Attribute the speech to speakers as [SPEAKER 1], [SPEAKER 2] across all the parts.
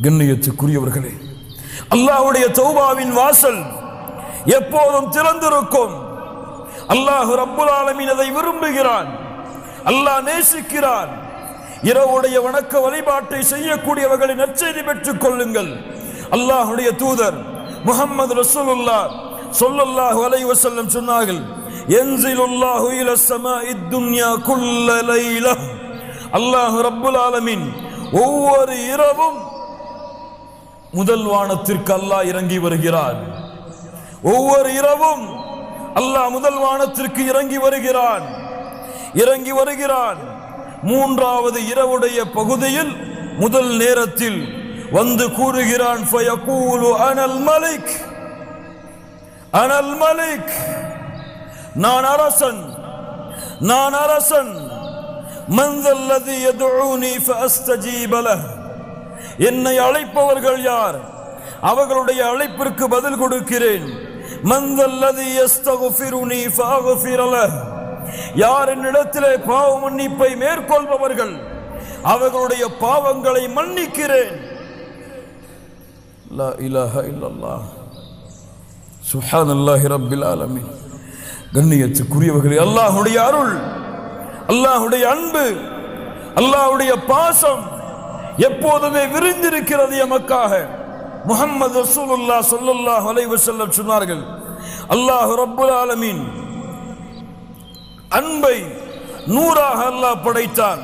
[SPEAKER 1] கண்ணியத்துக்குரியவர்களே அல்லாஹுடைய தௌபாவின் வாசல் எப்போதும் திறந்திருக்கும். அல்லாஹ் ரப்புல் ஆலமின் அதை விரும்புகிறான். அல்லாஹ் நேசிக்கிறான். இரவுடைய வணக்க வழிபாட்டை செய்யக்கூடியவர்களை நற்செய்தி பெற்றுக் கொள்ளுங்கள். அல்லாஹுடைய தூதர் முகமது ரசூலுல்லா சொல்லல்லாஹு அலைஹி வஸல்லம் சொன்னார்கள் என்சிலுல்லாஹு இல ஸமாஇத் துன்யா குல்ல லைலா அல்லாஹ் ரப்புல் ஆலமீன் ஒவ்வொரு இரவும் முதல் வானத்திற்கு அல்லாஹ் இறங்கி வருகிறான். ஒவ்வொரு இரவும் அல்லாஹ் முதல் வானத்திற்கு இறங்கி வருகிறான். இறங்கி வருகிறான். மூன்றாவது இரவுடைய பகுதியில் முதல் நேரத்தில் வந்து கூறுகிறான் அனல் மலிக் அனல் மலிக் நான் அரசன் நான் அரசன் மந்தல்லதி யதுஊனி ஃபஅஸ்தஜீப என்னை அழைப்பவர்கள் யார்? அவர்களுடைய அழைப்பிற்கு பதில் கொடுக்கிறேன். மந்தல்லதி யார் என்னிடத்திலே பாவ மன்னிப்பை மேற்கொள்பவர்கள் அவர்களுடைய பாவங்களை மன்னிக்கிறேன். லா கண்ணியத்துக்குரியவர்களே அல்லாஹுடைய அருள் அல்லாஹ்வுடைய அன்பு அல்லாஹுடைய பாசம் எப்போதுமே விரிந்திருக்கிறது எமக்காக. முகமது ரசூலுல்லா சொல்லுல்லாஹ் வலைவு செல்ல சொன்னார்கள் அல்லாஹு ரப்புல் ஆலமீன். அன்பை நூறாக அல்லாஹ் படைத்தான்.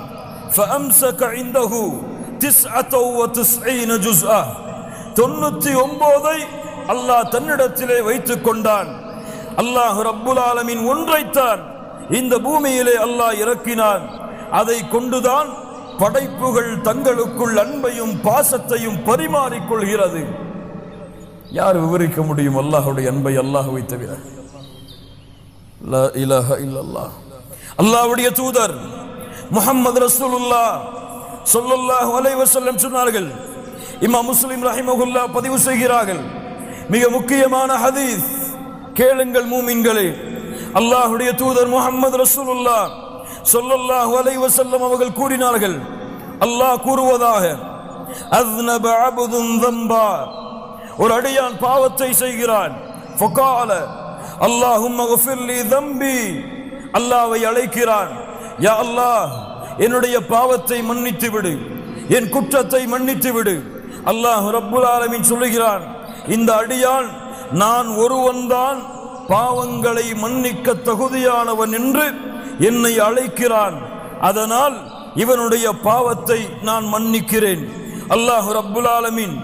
[SPEAKER 1] தொண்ணூத்தி ஒன்பதை அல்லாஹ் தன்னிடத்திலே வைத்துக் கொண்டான். அல்லாஹ் ரப்புல் ஆலமின் ஒன்றைத்தான் இந்த பூமியிலே அல்லாஹ் இறக்கினான். அதை கொண்டுதான் படைப்புகள் தங்களுக்குள் அன்பையும் பாசத்தையும் பரிமாறிக்கொள்கிறது. யார் விவரிக்க முடியும் அல்லாஹுடைய அன்பை அல்லாஹ்வை தவிர? லா தூதர் முகமது ரசூலுல்லா சொல்லுல்லாஹ் அலைவசல்லம் சொன்னார்கள் இம்மா முஸ்லிம் ரஹிமகுல்லா பதிவு செய்கிறார்கள் மிக முக்கியமான ஹதீஸ் கேளுங்கள் மூமின்களே அல்லாஹுடைய தூதர் முஹம்மது ரசூலுல்லா சொல்லல்லாஹ் வலைவ செல்லம் அவர்கள் கூறினார்கள் அல்லாஹ் கூறுவதாக அத்னப ஒரு அடியான் பாவத்தை செய்கிறான். ஃபகால அல்லாஹும் மகஃபிர்லி தம்பி அல்லாவை அழைக்கிறான் யா அல்லாஹ் என்னுடைய பாவத்தை மன்னித்து விடு என் குற்றத்தை மன்னித்து விடு அல்லாஹ் ரப்புல் ஆலமின் சொல்லுகிறான் இந்த அடியான் நான் ஒருவன்தான் பாவங்களை மன்னிக்க தகுதியானவன் என்று என்னை அழைக்கிறான். அதனால் இவனுடைய பாவத்தை நான் மன்னிக்கிறேன். அல்லாஹு ரப்புல் ஆலமின்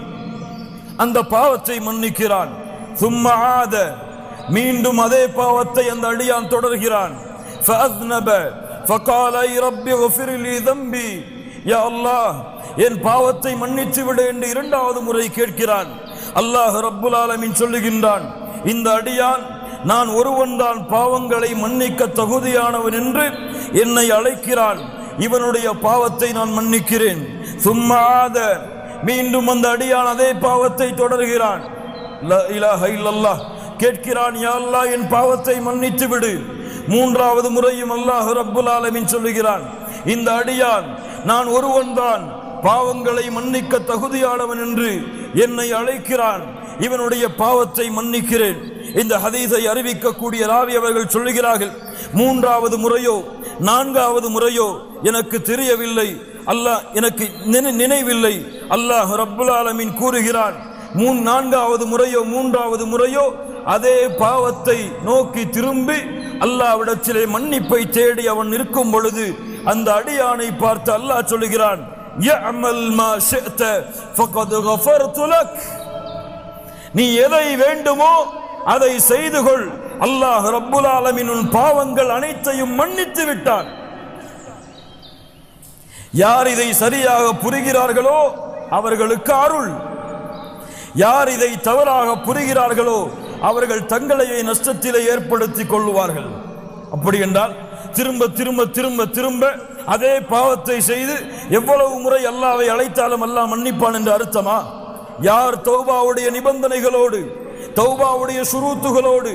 [SPEAKER 1] அந்த பாவத்தை மன்னிக்கிறான். சும்மா ஆத மீண்டும் அதே பாவத்தை அந்த அடியான் தொடர்கிறான். என் பாவத்தை மன்னித்து விட என்று இரண்டாவது முறை கேட்கிறான். அல்லாஹ் ரப்புல் ஆலமின் சொல்லுகின்றான். இந்த அடியான் நான் ஒருவன்தான் பாவங்களை மன்னிக்க தகுதியானவன் என்று என்னை அழைக்கிறான் இவனுடைய பாவத்தை நான் மன்னிக்கிறேன். சும்மா மீண்டும் அந்த அடியான் அதே பாவத்தை தொடர்கிறான். கேட்கிறான் யாழ்லா என் பாவத்தை மன்னித்து விடு. மூன்றாவது முறையும் அல்லாஹ் ரப்புல் ஆலமின் சொல்லுகிறான். இந்த அடியான் நான் ஒருவன்தான் பாவங்களை மன்னிக்க தகுதியானவன் என்று என்னை அழைக்கிறான். இவனுடைய பாவத்தை மன்னிக்கிறேன். இந்த ஹதீஸை அறிவிக்கக்கூடிய ராவி அவர்கள் சொல்லுகிறார்கள் மூன்றாவது முறையோ நான்காவது முறையோ எனக்கு தெரியவில்லை. அல்லாஹ் எனக்கு நினை- நினைவில்லை. அல்லாஹ் ரப்புல் ஆலமின் கூறுகிறான் மூன் நான்காவது முறையோ மூன்றாவது முறையோ அதே பாவத்தை நோக்கி திரும்பி அல்லாவிடத்திலே மன்னிப்பை தேடி அவன் நிற்கும் பொழுது அந்த அடியானை பார்த்து அல்லாஹ் சொல்லுகிறான் நீ எதை வேண்டுமோ அதை செய்து கொள். அல்லாஹ் ரப்புல் ஆலமின் உன் பாவங்கள் அனைத்தையும் மன்னித்து விட்டான். யார் இதை சரியாக புரிகிறார்களோ அவர்களுக்கு அருள். யார் இதை தவறாக புரிகிறார்களோ அவர்கள் தங்களையே நஷ்டத்திலே ஏற்படுத்திக் கொள்ளுவார்கள். அப்படி என்றால் திரும்ப திரும்ப திரும்ப திரும்ப அதே பாவத்தை செய்து எவ்வளவு முறை அல்லாவை அழைத்தாலும் அல்லாஹ் மன்னிப்பான் என்று அர்த்தமா? யார் தௌபாவுடைய நிபந்தனைகளோடு தௌபாவுடைய சுருத்துகளோடு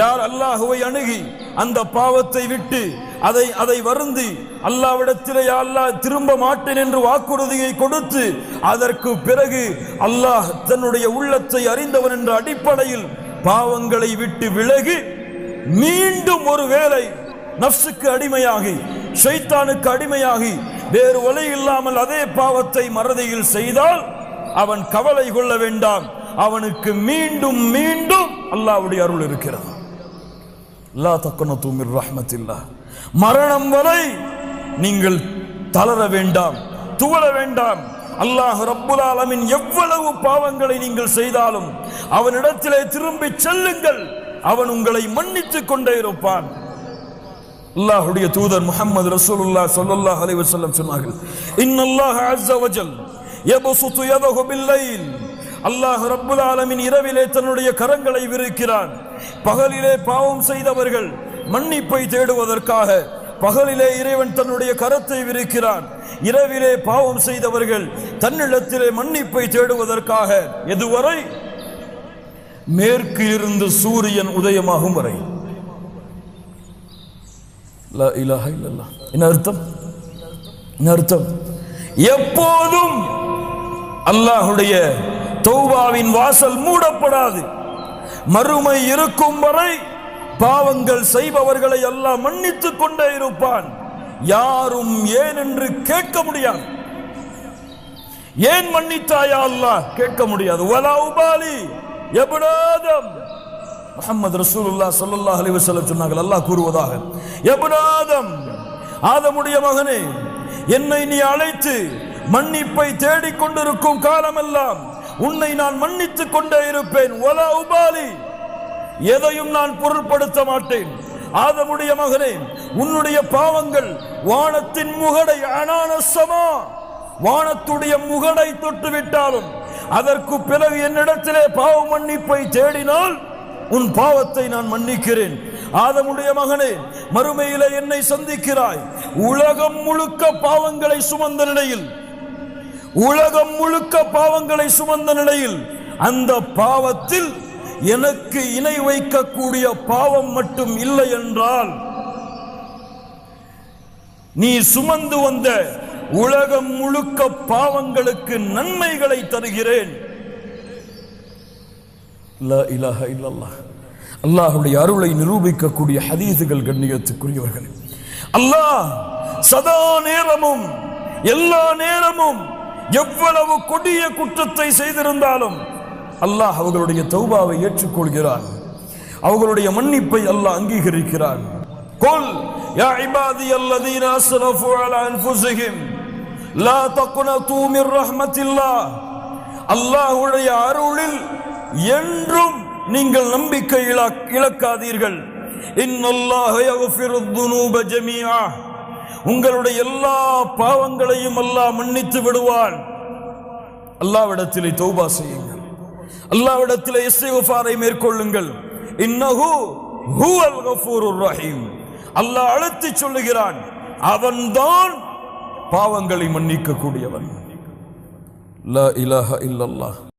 [SPEAKER 1] யார் அல்லாஹுவை அணுகி அந்த பாவத்தை விட்டு அதை அதை வருந்தி அல்லாவிடத்திலே அல்லாஹ் திரும்ப மாட்டேன் என்று வாக்குறுதியை கொடுத்து அதற்கு பிறகு அல்லாஹ் தன்னுடைய உள்ளத்தை அறிந்தவன் என்ற அடிப்படையில் பாவங்களை விட்டு விலகி மீண்டும் ஒரு வேலை நப்சுக்கு அடிமையாகி ஷைத்தானுக்கு அடிமையாகி வேறு ஒலை இல்லாமல் அதே பாவத்தை மறதியில் செய்தால் அவன் கவலை கொள்ள வேண்டாம். அவனுக்கு மீண்டும் மீண்டும் அல்லாவுடைய அருள் இருக்கிறது. லா தக்கன தூமிர் ரஹ்மத்தில்லா. மரணம் வரை நீங்கள் தளர வேண்டாம் துவள வேண்டாம். அல்லாஹ் ரப்புல் ஆலமின் எவ்வளவு பாவங்களை நீங்கள் செய்தாலும் அவனிடத்திலே திரும்பி செல்லுங்கள். அவன் உங்களை மன்னித்துக் கொண்டே இருப்பான். அல்லாஹுடைய தூதர் முகமது ரசூலுல்லாஹ் ஸல்லல்லாஹு அலைஹி வஸல்லம் சொன்னார்கள் இன்னல்லாஹ் அஸ்ஸ வஜல் யபசுது யதஹு பில்லைல் அல்லாஹ் ரப்புல் ஆலமின் இரவிலே தன்னுடைய கரங்களை விரிக்கிறான். பகலிலே பாவம் செய்தவர்கள் மன்னிப்பை தேடுவதற்காக பகலிலே இறைவன் தன்னுடைய கரத்தை விரிக்கிறான். இரவிலே பாவம் செய்தவர்கள் தன்னிடத்திலே மன்னிப்பை தேடுவதற்காக எதுவரை? மேற்கு இருந்து சூரியன் உதயமாகும் வரை. லா என்ன அர்த்தம்? என்ன அர்த்தம்? எப்போதும் அல்லாஹுடைய தௌபாவின் வாசல் மூடப்படாது. மறுமை இருக்கும் வரை பாவங்கள் செய்பவர்களை எல்லாம் மன்னித்துக் கொண்டே இருப்பான். யாரும் ஏன் என்று கேட்க முடியாது. ஏன் மன்னித்தாயா அல்லாஹ்? கேட்க முடியாது. வலா உபாலி எபுனாதம். முகமது ரசூலுல்லாஹ் ஸல்லல்லாஹு அலைஹி வஸல்லம் சொன்னார்கள் அல்லாஹ் கூறுவதாக எபுனாதம் ஆதமுடைய மகனே என்னை நீ அழைத்து மன்னிப்பை தேடிக் கொண்டிருக்கும் காலமெல்லாம் உன்னை நான் மன்னித்துக் கொண்டே இருப்பேன். வலா உபாலி. எதையும் நான் பொருட்படுத்த மாட்டேன். ஆதமுடைய மகனே உன்னுடைய பாவங்கள் வானத்தின் முகடை அனானசமா வானத்துடைய முகடை தொட்டு விட்டாலும் அதற்கு பிறகு என்னிடத்திலே பாவ மன்னிப்பை தேடினால் உன் பாவத்தை நான் மன்னிக்கிறேன். ஆதமுடைய மகனே மறுமையில என்னை சந்திக்கிறாய். உலகம் முழுக்க பாவங்களை சுமந்த நிலையில் உலகம் முழுக்க பாவங்களை சுமந்த நிலையில் அந்த பாவத்தில் எனக்கு இணை வைக்கக்கூடிய பாவம் மட்டும் இல்லை என்றால் நீ சுமந்து வந்த உலகம் முழுக்க பாவங்களுக்கு நன்மைகளை தருகிறேன். அல்லாஹுடைய அருளை நிரூபிக்கக்கூடிய ஹதீசுகள் கண்ணியத்துக்குரியவர்கள். அல்லாஹ் சதா நேரமும் எல்லா நேரமும் எவ்வளவு கொடிய குற்றத்தை செய்திருந்தாலும் அல்லாஹ் அவர்களுடைய தௌபாவை ஏற்றுக்கொள்கிறார் அவர்களுடைய மன்னிப்பை அல்லாஹ் அங்கீகரிக்கிறார் கொல் யா இபாதி அல்லதீன அஸ்ரஃபு அலா அன்ஃபுஸிஹிம் லா தக்னது மிர் ரஹ்மத்தில்லாஹ். அல்லாஹ்வுடைய அருளில் என்றும் நீங்கள் நம்பிக்கை இழக்காதீர்கள். இன்னல்லாஹ யக்ஃபிரு துனூப ஜமீஆ உங்களுடைய எல்லா பாவங்களையும் அல்லாஹ் மன்னித்து விடுவான். அல்லாவிடத்திலே தௌபா செய்யுங்கள். அல்லாவிடத்திலே இஸ்திக்ஃபாரை மேற்கொள்ளுங்கள். இன்னஹு ஹூ அல் கஃபூர் ரஹீம். அல்லாஹ் அழுத்தி சொல்லுகிறான் அவன்தான் பாவங்களை மன்னிக்க கூடியவன் லா இலாஹ இல்லல்லாஹ்.